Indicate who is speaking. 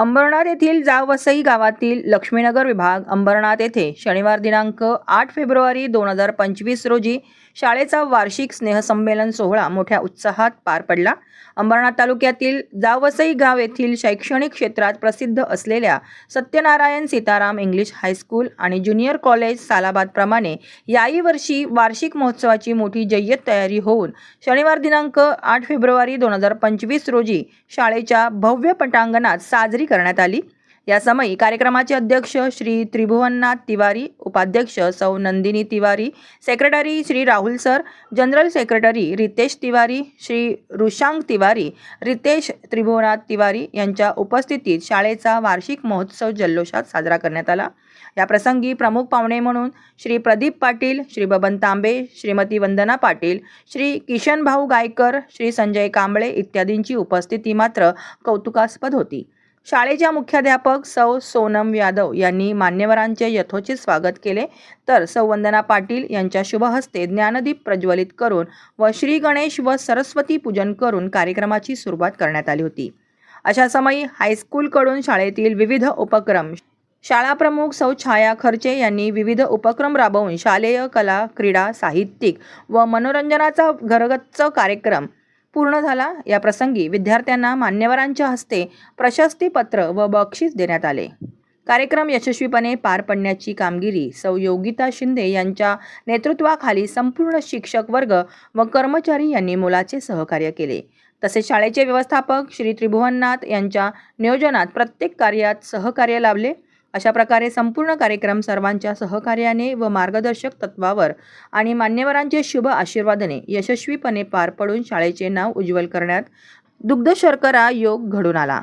Speaker 1: अंबरनाथ येथील जावसई गावातील लक्ष्मीनगर विभाग अंबरनाथ येथे शनिवार दिनांक आठ फेब्रुवारी दोन हजार पंचवीस रोजी शाळेचा वार्षिक स्नेहसंमेलन सोहळा मोठ्या उत्साहात पार पडला. अंबरनाथ तालुक्यातील जावसई गाव येथील शैक्षणिक क्षेत्रात प्रसिद्ध असलेल्या Satyanarayan Sitaram English high school आणि ज्युनियर कॉलेज सालाबादप्रमाणे याही वर्षी वार्षिक महोत्सवाची मोठी जय्यत तयारी होऊन शनिवार दिनांक आठ फेब्रुवारी दोन हजार पंचवीस रोजी शाळेच्या भव्य पटांगणात साजरी करण्यात आली. यासमयी कार्यक्रमाचे अध्यक्ष श्री त्रिभुवननाथ तिवारी उपाध्यक्ष सौ Nandini Tiwari secretary Shri Rahul sir general secretary Ritesh Tiwari Shri Rushang Tiwari Ritesh Tribhuvanath Tiwari यांच्या उपस्थितीत शाळेचा वार्षिक महोत्सव जल्लोषात साजरा करण्यात आला. या प्रसंगी प्रमुख पाहुणे म्हणून श्री प्रदीप पाटील श्री बबन तांबे श्रीमती वंदना पाटील श्री किशन भाऊ गायकर श्री संजय कांबळे इत्यादींची उपस्थिती मात्र कौतुकास्पद होती. शाळेच्या मुख्याध्यापक सौ सोनम यादव यांनी मान्यवरांचे यथोचित स्वागत केले. तर सौवंदना पाटील यांच्या शुभहस्ते ज्ञानदीप प्रज्वलित करून व श्री गणेश व सरस्वती पूजन करून कार्यक्रमाची सुरुवात करण्यात आली होती. अशा समयी हायस्कूलकडून शाळेतील विविध उपक्रम शाळा प्रमुख सौ छाया खर्चे यांनी विविध उपक्रम राबवून शालेय कला क्रीडा साहित्यिक व मनोरंजनाचा घरगच्च कार्यक्रम पूर्ण झाला. या प्रसंगी विद्यार्थ्यांना मान्यवरांच्या हस्ते प्रशस्तीपत्र व बक्षीस देण्यात आले. कार्यक्रम यशस्वीपणे पार पडण्याची कामगिरी सौ योगिता शिंदे यांच्या नेतृत्वाखाली संपूर्ण शिक्षक वर्ग व कर्मचारी यांनी मोलाचे सहकार्य केले. तसेच शाळेचे व्यवस्थापक श्री त्रिभुवननाथ यांच्या नियोजनात प्रत्येक कार्यात सहकार्य लाभले. अशा प्रकारे संपूर्ण कार्यक्रम सर्वांच्या सहकार्याने व मार्गदर्शक तत्वावर आणि मान्यवरांचे शुभ आशीर्वादाने यशस्वीपणे पार पडून शाळेचे नाव उज्ज्वल करण्यात दुग्ध शर्करा योग घडून आला.